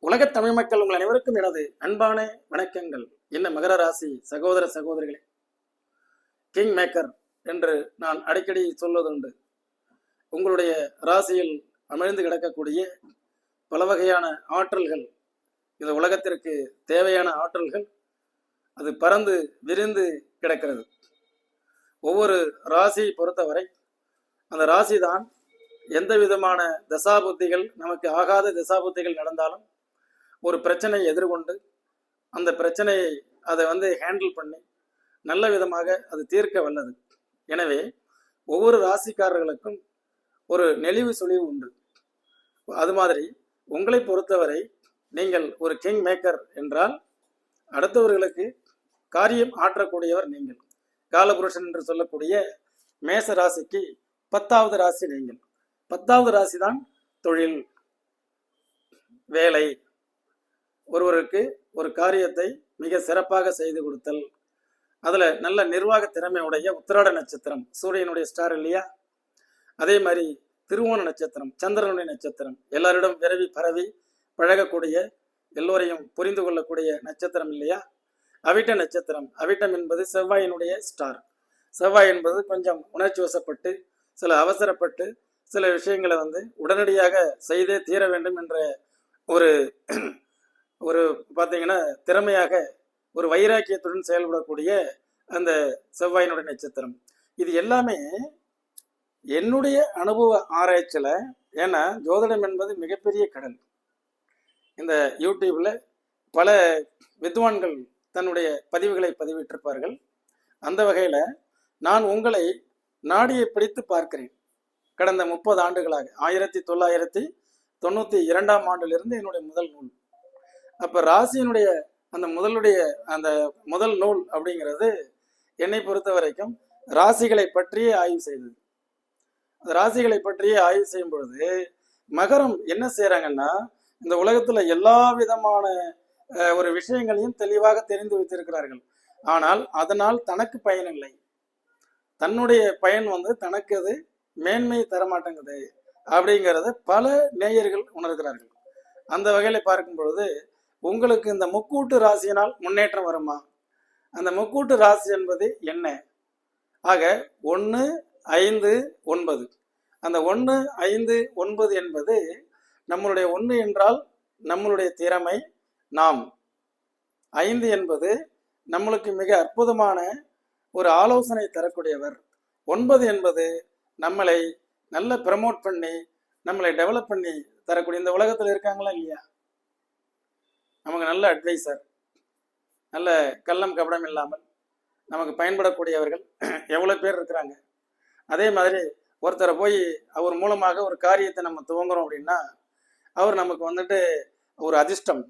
உலகத் தமிழ் மக்கள் உங்கள் அனைவருக்கும் எனது அன்பான வணக்கங்கள். என்ன மகர ராசி சகோதர சகோதரிகளே? கிங் மேக்கர் என்று நான் அடிக்கடி சொல்வதுண்டு. உங்களுடைய ராசியில் அமிழ்ந்து கிடக்கக்கூடிய பல வகையான ஆற்றல்கள் இந்த உலகத்திற்கு தேவையான ஆற்றல்கள் அது பறந்து விரிந்து கிடக்கிறது. ஒவ்வொரு ராசியை பொறுத்தவரை அந்த ராசி தான் எந்த விதமான தசாபுத்திகள் நமக்கு ஆகாத தசாபுத்திகள் நடந்தாலும் ஒரு பிரச்சனையை எதிர்கொண்டு அந்த பிரச்சனையை அதை வந்து ஹேண்டில் பண்ணி நல்ல விதமாக அது தீர்க்க வல்லது. எனவே ஒவ்வொரு ராசிக்காரர்களுக்கும் ஒரு நெளிவு சுழிவு உண்டு. அது மாதிரி உங்களை பொறுத்தவரை நீங்கள் ஒரு கிங் மேக்கர் என்றால் அடுத்தவர்களுக்கு காரியம் ஆற்றக்கூடியவர் நீங்கள். காலபுருஷன் என்று சொல்லக்கூடிய மேச ராசிக்கு பத்தாவது ராசி நீங்கள். பத்தாவது ராசி தான் தொழில் வேலை ஒருவருக்கு ஒரு காரியத்தை மிக சிறப்பாக செய்து கொடுத்தல். அதில் நல்ல நிர்வாக திறமை உடைய உத்திராட நட்சத்திரம் சூரியனுடைய ஸ்டார் இல்லையா? அதே மாதிரி திருவோண நட்சத்திரம் சந்திரனுடைய நட்சத்திரம் எல்லாரிடம் விரவி பரவி பழகக்கூடிய எல்லோரையும் புரிந்து கொள்ளக்கூடிய நட்சத்திரம் இல்லையா? அவிட்ட நட்சத்திரம் அவிட்டம் என்பது செவ்வாயினுடைய ஸ்டார் செவ்வாய் என்பது கொஞ்சம் உணர்ச்சி வசப்பட்டு சில அவசரப்பட்டு சில விஷயங்களை வந்து உடனடியாக செய்தே தீர வேண்டும் என்ற ஒரு ஒரு பார்த்தீங்கன்னா திறமையாக ஒரு வைராக்கியத்துடன் செயல்படக்கூடிய அந்த செவ்வாயினுடைய நட்சத்திரம். இது எல்லாமே என்னுடைய அனுபவ ஆராய்ச்சியில் ஏன்னா ஜோதிடம் என்பது மிகப்பெரிய கடல். இந்த யூடியூப்ல பல வித்வான்கள் தன்னுடைய பதிவுகளை பதிவிட்டிருப்பார்கள். அந்த வகையில் நான் உங்களை நாடியை பிடித்து பார்க்கிறேன். கடந்த முப்பது ஆண்டுகளாக ஆயிரத்தி தொள்ளாயிரத்தி தொண்ணூற்றி இரண்டாம் ஆண்டிலிருந்து என்னுடைய முதல் நூல். அப்போ ராசியினுடைய அந்த முதலுடைய அந்த முதல் நூல் அப்படிங்கிறது என்னை பொறுத்த வரைக்கும் ராசிகளை பற்றியே ஆய்வு செய்தது. அந்த ராசிகளை பற்றியே ஆய்வு செய்யும் பொழுது மகரம் என்ன செய்யறாங்கன்னா இந்த உலகத்துல எல்லா விதமான ஒரு விஷயங்களையும் தெளிவாக தெரிந்து வைத்திருக்கிறார்கள். ஆனால் அதனால் தனக்கு பயன் இல்லை. தன்னுடைய பயன் வந்து தனக்கு அது மேன்மை தரமாட்டேங்குது அப்படிங்கிறத பல நேயர்கள் உணர்கிறார்கள். அந்த வகையில பார்க்கும் பொழுது உங்களுக்கு இந்த முக்கூட்டு ராசியினால் முன்னேற்றம் வருமா? அந்த முக்கூட்டு ராசி என்பது என்ன? ஆக ஒன்று ஐந்து ஒன்பது. அந்த ஒன்று ஐந்து ஒன்பது என்பது நம்மளுடைய ஒன்று என்றால் நம்மளுடைய திறமை நாம். ஐந்து என்பது நம்மளுக்கு மிக அற்புதமான ஒரு ஆலோசனை தரக்கூடியவர். ஒன்பது என்பது நம்மளை நல்ல ப்ரமோட் பண்ணி நம்மளை டெவலப் பண்ணி தரக்கூடிய இந்த உலகத்தில் இருக்காங்களா இல்லையா? நமக்கு நல்ல அட்வைசர் நல்ல கள்ளம் கபடம் இல்லாமல் நமக்கு பயன்படக்கூடியவர்கள் எவ்வளோ பேர் இருக்கிறாங்க? அதே மாதிரி ஒருத்தரை போய் அவர் மூலமாக ஒரு காரியத்தை நம்ம துவங்குறோம் அப்படின்னா அவர் நமக்கு வந்துட்டு ஒரு அதிர்ஷ்டம்.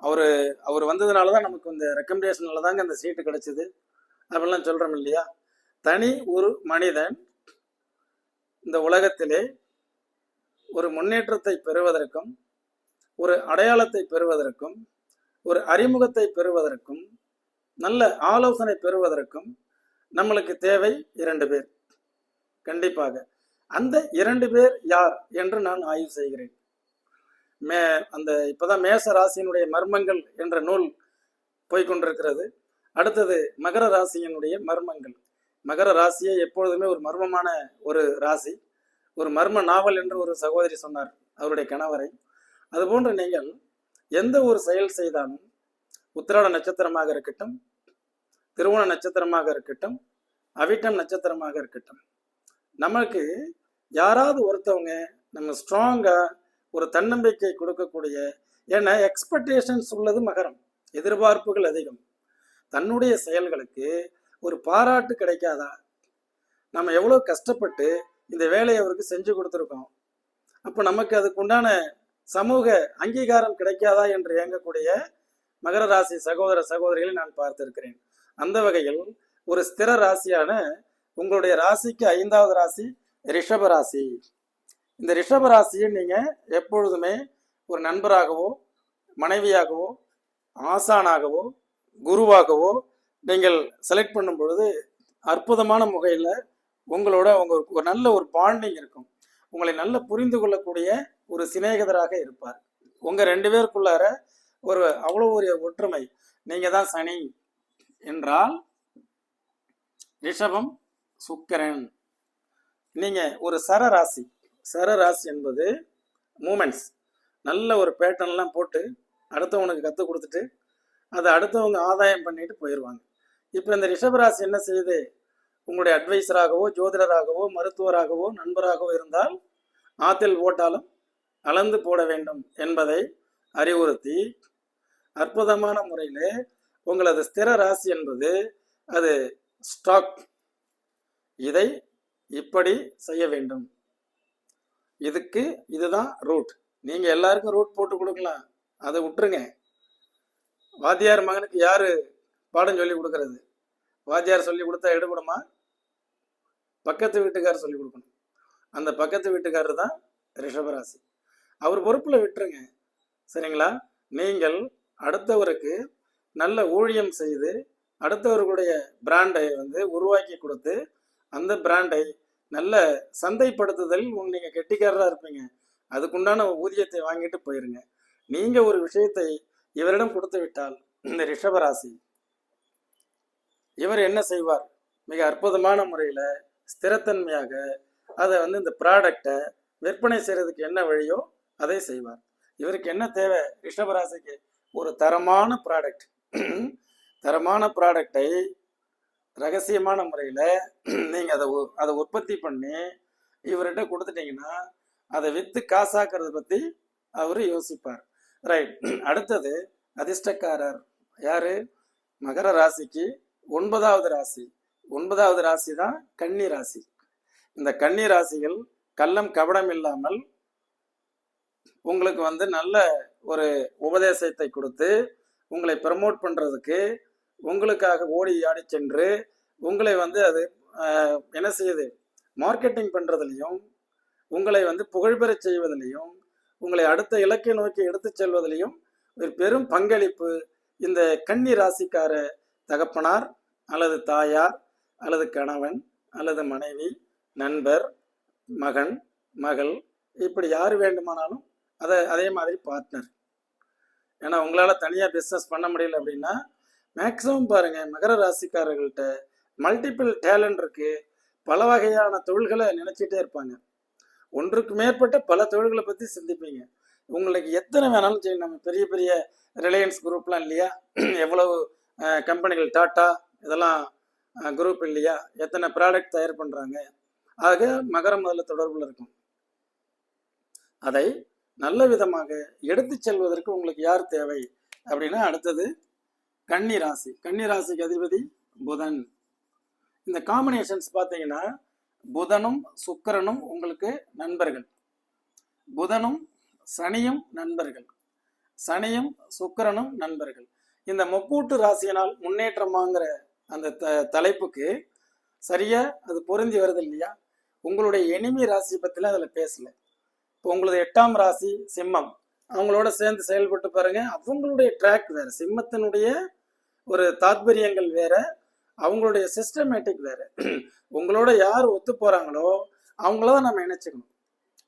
அவர் அவர் வந்ததுனால தான் நமக்கு இந்த ரெக்கமெண்டேஷனால தாங்க இந்த சீட்டு கிடைச்சிது. அப்படிலாம் சொல்கிறோம் இல்லையா? தனி ஒரு மனிதன் இந்த உலகத்திலே ஒரு முன்னேற்றத்தை பெறுவதற்கும் ஒரு அடையாளத்தை பெறுவதற்கும் ஒரு அறிமுகத்தை பெறுவதற்கும் நல்ல ஆலோசனை பெறுவதற்கும் நம்மளுக்கு தேவை இரண்டு பேர். கண்டிப்பாக. அந்த இரண்டு பேர் யார் என்று நான் ஆய்வு செய்கிறேன். மே அந்த இப்பதான் மேச ராசியினுடைய மர்மங்கள் என்ற நூல் போய்கொண்டிருக்கிறது. அடுத்தது மகர ராசியினுடைய மர்மங்கள். மகர ராசியே எப்பொழுதுமே ஒரு மர்மமான ஒரு ராசி. ஒரு மர்ம நாவல் என்று ஒரு சகோதரி சொன்னார் அவருடைய கணவரை. அதுபோன்று நீங்கள் எந்த ஒரு செயல் செய்தாலும் உத்திராட நட்சத்திரமாக இருக்கட்டும் திருவோண நட்சத்திரமாக இருக்கட்டும் அவிட்டம் நட்சத்திரமாக இருக்கட்டும். நமக்கு யாராவது ஒருத்தவங்க நம்ம ஸ்ட்ராங்கா ஒரு தன்னம்பிக்கை கொடுக்கக்கூடிய ஏன்னா எக்ஸ்பெக்டேஷன்ஸ் உள்ளது மகரம் எதிர்பார்ப்புகள் அதிகம். தன்னுடைய செயல்களுக்கு ஒரு பாராட்டு கிடைக்காதா? நம்ம எவ்வளோ கஷ்டப்பட்டு இந்த வேலையை அவருக்கு செஞ்சு கொடுத்துருக்கோம். அப்போ நமக்கு அதுக்கு உண்டான சமூக அங்கீகாரம் கிடைக்காதா என்று இயங்கக்கூடிய மகர ராசி சகோதர சகோதரிகளை நான் பார்த்திருக்கிறேன். அந்த வகையில் ஒரு ஸ்திர ராசியான உங்களுடைய ராசிக்கு ஐந்தாவது ராசி ரிஷப ராசி. இந்த ரிஷப ராசியை நீங்க எப்பொழுதுமே ஒரு நண்பராகவோ மனைவியாகவோ ஆசானாகவோ குருவாகவோ நீங்கள் செலக்ட் பண்ணும் பொழுது அற்புதமான முகையில் உங்களோட உங்க ஒரு நல்ல ஒரு பாண்டிங் இருக்கும். உங்களை நல்ல புரிந்து கொள்ளக்கூடிய ஒரு சிநேகிதராக இருப்பார். உங்க ரெண்டு பேருக்குள்ளார ஒரு அவ்வளோ ஒரு ஒற்றுமை. நீங்க தான் சனி என்றால் ரிஷபம் சுக்கரன். நீங்க ஒரு சரராசி. சரராசி என்பது மூமெண்ட்ஸ். நல்ல ஒரு பேட்டர்ன்லாம் போட்டு அடுத்தவனுக்கு கற்றுக் கொடுத்துட்டு அதை அடுத்தவங்க ஆதாயம் பண்ணிட்டு போயிடுவாங்க இப்போ இந்த ரிஷபராசி என்ன செய்யுது? உங்களுடைய அட்வைசராகவோ ஜோதிடராகவோ மருத்துவராகவோ நண்பராகவோ இருந்தால் ஆத்தில் போட்டாலும் அளந்து போட வேண்டும் என்பதை அறிவுறுத்தி அற்புதமான முறையில் உங்களது ஸ்திர ராசி என்பது அது ஸ்டாக் இதை இப்படி செய்ய வேண்டும். இதுக்கு இதுதான் ரூட் நீங்கள் எல்லாருக்கும் ரூட் போட்டு கொடுக்கலாம். அதை விட்டுருங்க. வாத்தியார் மகனுக்கு யாரு பாடம் சொல்லி கொடுக்கறது? வாத்தியார் சொல்லி கொடுத்தா எடுபடுமா? பக்கத்து வீட்டுக்காரர் சொல்லி கொடுக்கணும். அந்த பக்கத்து வீட்டுக்காரர் தான் ரிஷபராசி. அவர் பொறுப்பில் விட்டுருங்க. சரிங்களா? நீங்கள் அடுத்தவருக்கு நல்ல ஊழியம் செய்து அடுத்தவர்களுடைய பிராண்டை வந்து உருவாக்கி கொடுத்து அந்த பிராண்டை நல்ல சந்தைப்படுத்துதல் உங்க நீங்க கெட்டிக்காரராக இருப்பீங்க. அதுக்குண்டான ஊதியத்தை வாங்கிட்டு போயிருங்க. நீங்க ஒரு விஷயத்தை இவரிடம் கொடுத்து விட்டால் இந்த ரிஷபராசி இவர் என்ன செய்வார்? மிக அற்புதமான முறையில் ஸ்திரத்தன்மையாக அதை வந்து இந்த ப்ராடக்டை விற்பனை செய்கிறதுக்கு என்ன வழியோ அதை செய்வார். இவருக்கு என்ன தேவை? ரிஷபராசிக்கு ஒரு தரமான ப்ராடக்ட் தரமான ப்ராடக்டை ரகசியமான முறையில் நீங்கள் அதை உ- அதை உற்பத்தி பண்ணி இவர்கிட்ட கொடுத்துட்டீங்கன்னா அதை விற்று காசாக்குறத பற்றி அவர் யோசிப்பார். ரைட் அடுத்தது அதிர்ஷ்டக்காரர். யார்? மகர ராசிக்கு ஒன்பதாவது ராசி. ஒன்பதாவது ராசி தான் கன்னி ராசி. இந்த கன்னி ராசிகள் கள்ளம் கபடம் இல்லாமல் உங்களுக்கு வந்து நல்ல ஒரு உபதேசத்தை கொடுத்து உங்களை ப்ரமோட் பண்ணுறதுக்கு உங்களுக்காக ஓடி ஆடி சென்று உங்களை வந்து அது என்ன செய்யுது? மார்க்கெட்டிங் பண்ணுறதுலையும் உங்களை வந்து புகழ்பெறச் செய்வதிலையும் உங்களை அடுத்த இலக்கை நோக்கி எடுத்துச் செல்வதிலையும் ஒரு பெரும் பங்களிப்பு இந்த கன்னி ராசிக்கார தகப்பனார் அல்லது தாயார் அல்லது கணவன் அல்லது மனைவி நண்பர் மகன் மகள் இப்படி யார் வேண்டுமானாலும் அதை அதே மாதிரி பார்ட்னர் ஏன்னா உங்களால் தனியாக பிஸ்னஸ் பண்ண முடியல அப்படின்னா மேக்ஸிமம் பாருங்கள் மகர ராசிக்காரர்கள்ட்ட மல்டிபிள் டேலண்ட் இருக்கு. பல வகையான தொழில்களை நினைச்சிட்டே இருப்பாங்க. ஒன்றுக்கு மேற்பட்ட பல தொழில்களை பற்றி சிந்திப்பீங்க. உங்களுக்கு எத்தனை வேணாலும் சரி நம்ம பெரிய பெரிய ரிலையன்ஸ் குரூப்லாம் இல்லையா? எவ்வளவு கம்பெனிகள் டாட்டா இதெல்லாம் குரூப் இல்லையா? எத்தனை ப்ராடக்ட் தயார் பண்ணுறாங்க ஆக மகர முதல்ல தொடர்பில் இருக்கும். அதை நல்ல விதமாக எடுத்துச் செல்வதற்கு உங்களுக்கு யார் தேவை? அப்படின்னா அடுத்தது கன்னி ராசி. கன்னி ராசிக்கு அதிபதி புதன். இந்த காம்பினேஷன்ஸ் பார்த்தீங்கன்னா புதனும் சுக்கிரனும் உங்களுக்கு நண்பர்கள். புதனும் சனியும் நண்பர்கள். சனியும் சுக்கிரனும் நண்பர்கள். இந்த முக்கூட்டு ராசியினால் முன்னேற்றமாங்கிற அந்த த தலைப்புக்கு சரியா அது பொருந்தி வருது இல்லையா? உங்களுடைய எனிமி ராசி பற்றிலாம் அதில் பேசல. இப்போ உங்களது எட்டாம் ராசி சிம்மம் அவங்களோட சேர்ந்து செயல்பட்டு பாருங்க அவங்களுடைய ட்ராக் வேற. சிம்மத்தினுடைய ஒரு தாத்பரியங்கள் வேற அவங்களுடைய சிஸ்டமேட்டிக் வேற. உங்களோட யார் ஒத்து போறாங்களோ அவங்கள தான் நம்ம நினைச்சுக்கணும்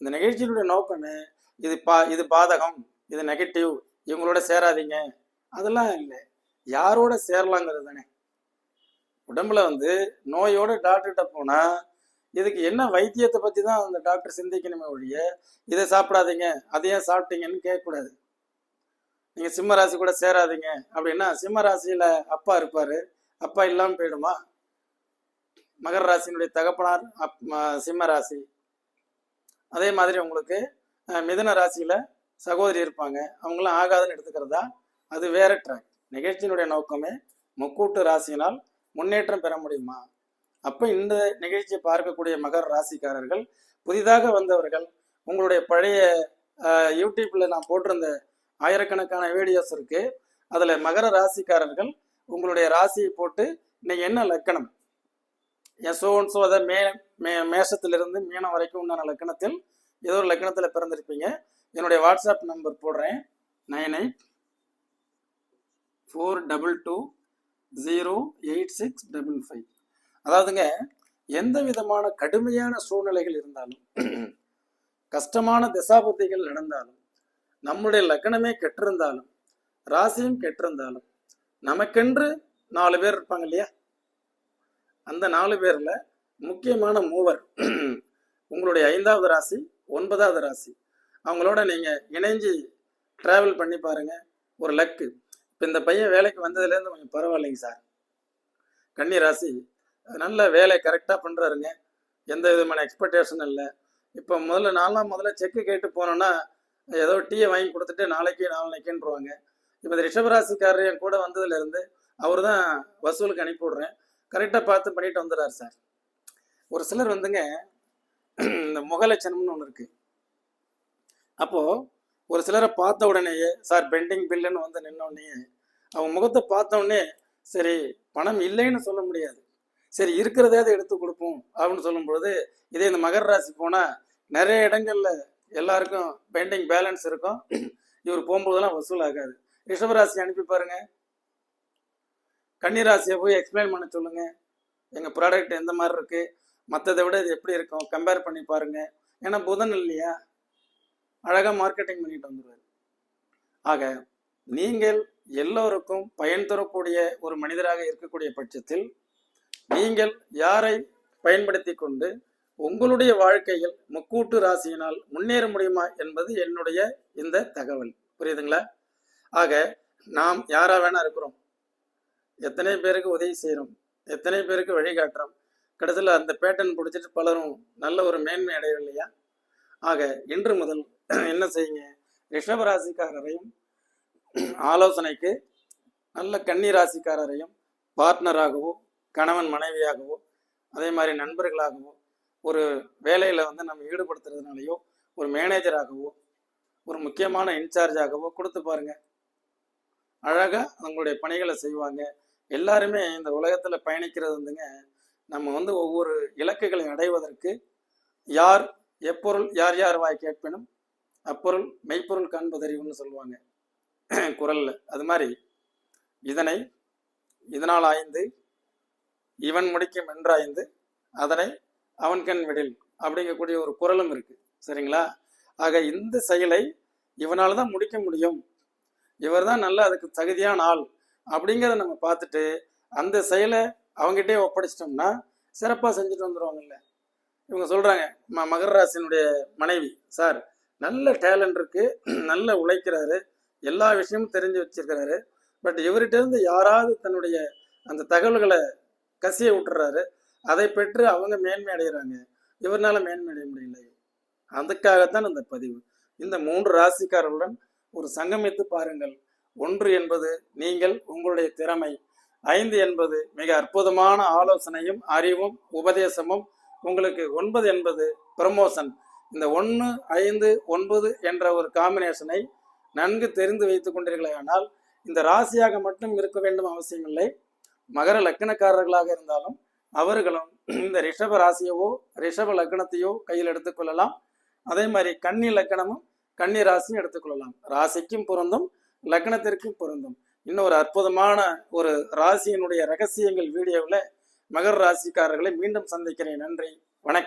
இந்த நிகழ்ச்சியினுடைய நோக்கமே இது பா இது பாதகம் இது நெகட்டிவ் இவங்களோட சேராதீங்க. அதெல்லாம் இல்லை. யாரோட சேரலாங்கிறது தானே. உடம்புல வந்து நோயோட டாக்டர்கிட்ட போனா இதுக்கு என்ன வைத்தியத்தை பத்தி தான் அந்த டாக்டர் சிந்திக்கணுமே ஒழிய இதை சாப்பிடாதீங்க அதை ஏன் சாப்பிட்டீங்கன்னு கேட்கக்கூடாது. நீங்க சிம்ம ராசி கூட சேராதீங்க அப்படின்னா சிம்ம ராசியில அப்பா இருப்பாரு அப்பா இல்லாம போயிடுமா? மகர ராசியினுடைய தகப்பனார் அப்- சிம்ம ராசி. அதே மாதிரி உங்களுக்கு மிதன மிதுன ராசியில சகோதரி இருப்பாங்க. அவங்களாம் ஆகாதுன்னு எடுத்துக்கிறதா? அது வேற ட்ராக் நிகழ்ச்சியினுடைய நோக்கமே முக்கூட்டு ராசியினால் முன்னேற்றம் பெற முடியுமா? அப்ப இந்த நிகழ்ச்சியை பார்க்கக்கூடிய மகர ராசிக்காரர்கள் புதிதாக வந்தவர்கள் உங்களுடைய பழைய யூடியூப்பில் யூடியூப்ல நான் போட்டிருந்த ஆயிரக்கணக்கான வீடியோஸ் இருக்கு. அதுல மகர ராசிக்காரர்கள் உங்களுடைய ராசியை போட்டு இன்னைக்கு என்ன லக்கணம்? யசோன்சோ அதை மே மே மேஷத்திலிருந்து மீனம் வரைக்கும் உண்டான லக்கணத்தில் ஏதோ ஒரு லக்கணத்தில் பிறந்திருப்பீங்க. என்னுடைய வாட்ஸ்அப் நம்பர் போடுறேன். Nine eight four double two zero eight six double five அதாவதுங்க எந்த விதமான கடுமையான சூழ்நிலைகள் இருந்தாலும் கஷ்டமான திசாபுத்திகள் நடந்தாலும் நம்முடைய லக்னமே கெட்டிருந்தாலும் ராசியும் கெட்டிருந்தாலும் நமக்கென்று நாலு பேர் இருப்பாங்க இல்லையா? அந்த நாலு பேரில் முக்கியமான மூவர் உங்களுடைய ஐந்தாவது ராசி ஒன்பதாவது ராசி அவங்களோட நீங்கள் இணைஞ்சு ட்ராவல் பண்ணி பாருங்கள் ஒரு லக்கு இப்போ இந்த பையன் வேலைக்கு வந்ததுலேருந்து கொஞ்சம் பரவாயில்லைங்க சார். கன்னி ராசி நல்ல வேலை கரெக்டாக பண்ணுறாருங்க எந்த விதமான எக்ஸ்பெக்டேஷன் இல்லை. இப்போ முதல்ல நாலாம் முதல்ல செக்கு கேட்டு போனோன்னா ஏதோ டீயை வாங்கி கொடுத்துட்டு நாளைக்கு நாளைக்குன்றவாங்க. இப்போ இந்த ரிஷபராசிக்காரர் என் கூட வந்ததுலேருந்து அவர் தான் வசூலுக்கு அனுப்பி விடுறேன். கரெக்டாக பார்த்து பண்ணிட்டு வந்துடுறாரு சார். ஒரு சிலர் வந்துங்க இந்த முகலட்சணம்னு ஒன்று இருக்குது அப்போது ஒரு சிலரை பார்த்த உடனேயே சார் பெண்டிங் பில்லுன்னு வந்து நின்னோடனே அவங்க முகத்தை பார்த்தோடனே சரி பணம் இல்லைன்னு சொல்ல முடியாது. சரி இருக்கிறதையாவது எடுத்து கொடுப்போம் அப்படின்னு சொல்லும்பொழுது இதே இந்த மகர ராசி போனால் நிறைய இடங்களில் எல்லாருக்கும் பெண்டிங் பேலன்ஸ் இருக்கும். இவர் போகும்போதெல்லாம் வசூல் ஆகாது. ரிஷபராசி அனுப்பி பாருங்க. கன்னிராசியை போய் எக்ஸ்பிளைன் பண்ண சொல்லுங்க. எங்கள் ப்ராடக்ட் எந்த மாதிரி இருக்குது மற்றதை விட இது எப்படி இருக்கும்? கம்பேர் பண்ணி பாருங்க. ஏன்னா புதன் இல்லையா? அழகாக மார்க்கெட்டிங் பண்ணிட்டு வந்துடுவார் ஆக நீங்கள் எல்லோருக்கும் பயன் தரக்கூடிய ஒரு மனிதராக இருக்கக்கூடிய பட்சத்தில் நீங்கள் யாரை பயன்படுத்தி கொண்டு உங்களுடைய வாழ்க்கையில் முக்கூட்டு ராசியினால் முன்னேற முடியுமா என்பது என்னுடைய இந்த தகவல். புரியுதுங்களா? ஆக நாம் யாரா வேணா இருக்கிறோம். எத்தனை பேருக்கு உதவி செய்கிறோம் எத்தனை பேருக்கு வழிகாட்டுறோம் கடைசியில் அந்த பேட்டன் பிடிச்சிட்டு பலரும் நல்ல ஒரு மேன்மை அடையவில்லையா? ஆக இன்று முதல் என்ன செய்யுங்க? ரிஷப ராசிக்காரரையும் ஆலோசனைக்கு நல்ல கன்னி ராசிக்காரரையும் பார்ட்னராகவோ கணவன் மனைவியாகவோ அதே மாதிரி நண்பர்களாகவோ ஒரு வேலையில் வந்து நம்ம ஈடுபடுத்துறதுனாலையோ ஒரு மேனேஜராகவோ ஒரு முக்கியமான இன்சார்ஜாகவோ கொடுத்து பாருங்க. அழகாக அவங்களுடைய பணிகளை செய்வாங்க. எல்லாருமே இந்த உலகத்தில் பயணிக்கிறது வந்துங்க நம்ம வந்து ஒவ்வொரு இலக்குகளை அடைவதற்கு யார் எப்பொருள் யார் யார் வாய் கேட்பினும் அப்பொருள் மெய்ப்பொருள் காண்பதறிவுன்னு சொல்லுவாங்க. குரல்ல. அது மாதிரி இதனை இதனால் ஆய்ந்து இவன் முடிக்கும் என்றாய்ந்து அதனை அவன் கண் விடில் அப்படிங்கக்கூடிய ஒரு குரலும் இருக்கு. சரிங்களா? ஆக இந்த செயலை இவனால் தான் முடிக்க முடியும். இவர் தான் நல்ல அதுக்கு தகுதியான ஆள் அப்படிங்கிறத நம்ம பார்த்துட்டு அந்த செயலை அவங்ககிட்டே ஒப்படைச்சிட்டோம்னா சிறப்பாக செஞ்சுட்டு வந்துடுவாங்கல்ல இவங்க சொல்கிறாங்க ம மகர ராசினுடைய மனைவி சார் நல்ல டேலண்ட் இருக்கு. நல்ல உழைக்கிறாரு. எல்லா விஷயமும் தெரிஞ்சு வச்சிருக்கிறாரு. பட் இவர்கிட்ட இருந்து யாராவது தன்னுடைய அந்த தகவல்களை கசிய விட்டுறாரு. அதை பெற்று அவங்க மேன்மை அடைகிறாங்க இவர்னால மேன்மை அடைய முடியல. அதுக்காகத்தான் இந்த பதிவு. இந்த மூன்று ராசிக்காரர்களுடன் ஒரு சங்கமித்து பாருங்கள். ஒன்று என்பது நீங்கள் உங்களுடைய திறமை. ஐந்து என்பது மிக அற்புதமான ஆலோசனையும் அறிவும் உபதேசமும். உங்களுக்கு ஒன்பது என்பது ப்ரமோஷன் இந்த ஒன்று ஐந்து ஒன்பது என்ற ஒரு காம்பினேஷனை நன்கு தெரிந்து வைத்துக் கொண்டீர்களே ஆனால் இந்த ராசியாக மட்டும் இருக்க வேண்டும் அவசியமில்லை. மகர லக்கணக்காரர்களாக இருந்தாலும் அவர்களும் இந்த ரிஷப ராசியவோ ரிஷப லக்னத்தையோ கையில் எடுத்துக்கொள்ளலாம் அதே மாதிரி கன்னி லக்கணமும் கன்னி ராசியும் எடுத்துக்கொள்ளலாம் ராசிக்கும் பொருந்தும் லக்னத்திற்கும் பொருந்தும். இன்னொரு அற்புதமான ஒரு ராசியினுடைய ரகசியங்கள் வீடியோவில் மகர ராசிக்காரர்களை மீண்டும் சந்திக்கிறேன். நன்றி வணக்கம்.